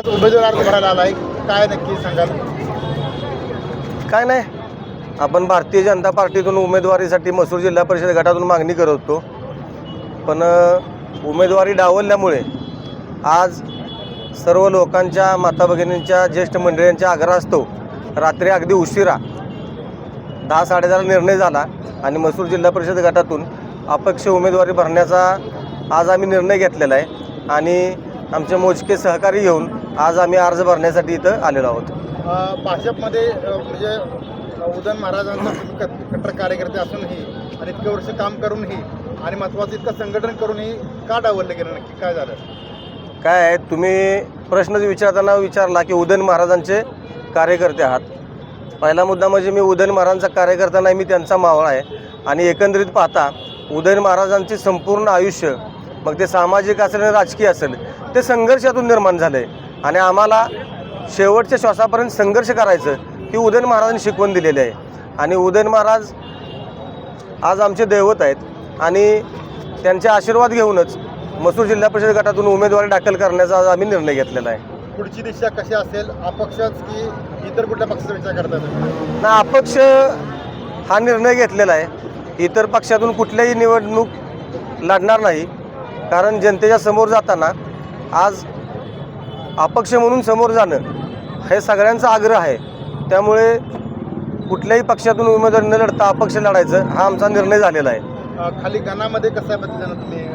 आज उमेदवार अर्ज भरायला आलाय. काय नक्की सांगाल? काय नाही. आपण भारतीय जनता पार्टीतून उमेदवारीसाठी मसूर जिल्हा परिषद गटातून मागणी करत होतो. पण अ, उमेदवारी डावलल्यामुळे आज सर्व लोकांच्या माता भगिनींच्या ज्येष्ठ मंडळींच्या आग्रहास्तव रात्री अगदी उशिरा दहा साडेदहाला निर्णय झाला आणि मसूर जिल्हा परिषद गटातून अपक्ष उमेदवारी भरण्याचा आज आम्ही निर्णय घेतलेला आहे. आणि आमचे मोजके सहकारी घेऊन आज आम्ही अर्ज भरण्यासाठी इथं आलेलो आहोत. भाजपमध्ये म्हणजे उदयन महाराजांचा कट्टर कार्यकर्ते असूनही आणि इतके वर्ष काम करूनही आणि महत्त्वाचं इतकं संघटन करूनही का डावललं गेलं नक्की? काय झालं? काय आहे तुम्ही प्रश्नच विचारताना विचारला की उदयन महाराजांचे कार्यकर्ते आहात. पहिला मुद्दा म्हणजे मी उदयन महाराजांचा कार्यकर्ता नाही मी त्यांचा मावळा आहे. आणि एकंदरीत पाहता उदयन महाराजांचे संपूर्ण आयुष्य मग ते सामाजिक असेल आणि राजकीय असेल ते संघर्षातून निर्माण झालं आहे आणि आम्हाला शेवटच्या श्वासापर्यंत संघर्ष करायचं ही उदयन महाराजांनी शिकवण दिलेली आहे. आणि उदयन महाराज आज आमचे दैवत आहेत आणि त्यांचे आशीर्वाद घेऊनच मसूर जिल्हा परिषद गटातून उमेदवारी दाखल करण्याचा आज आम्ही निर्णय घेतलेला आहे. पुढची दिशा कशी असेल अपक्षच की इतर कुठल्या पक्षाचा विचार करतात ना अपक्ष हा निर्णय घेतलेला आहे. इतर पक्षातून कुठल्याही निवडणूक लढणार नाही. कारण जनतेच्या समोर जाताना आज अपक्ष म्हणून समोर जाणं हे सगळ्यांचा आग्रह आहे. त्यामुळे कुठल्याही पक्षातून उमेदवारी न लढता अपक्ष लढायचं हा आमचा निर्णय झालेला आहे. खाली गणामध्ये पद्धतीनं तुम्ही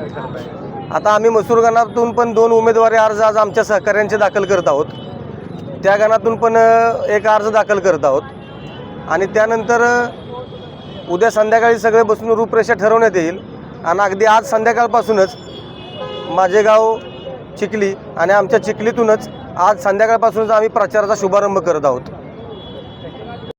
आता आम्ही मसूर गणातून पण दोन उमेदवारी अर्ज आज आमच्या सहकाऱ्यांचे दाखल करत आहोत. त्या गणातून पण एक अर्ज दाखल करत आहोत. आणि त्यानंतर उद्या संध्याकाळी सगळे बसून रूपरेषा ठरवण्यात येईल. आणि अगदी आज संध्याकाळपासूनच माझे गाव चिखली आणि आमच्या चिखलीतूनच आज संध्याकाळपासूनच आम्ही प्रचाराचा शुभारंभ करत आहोत.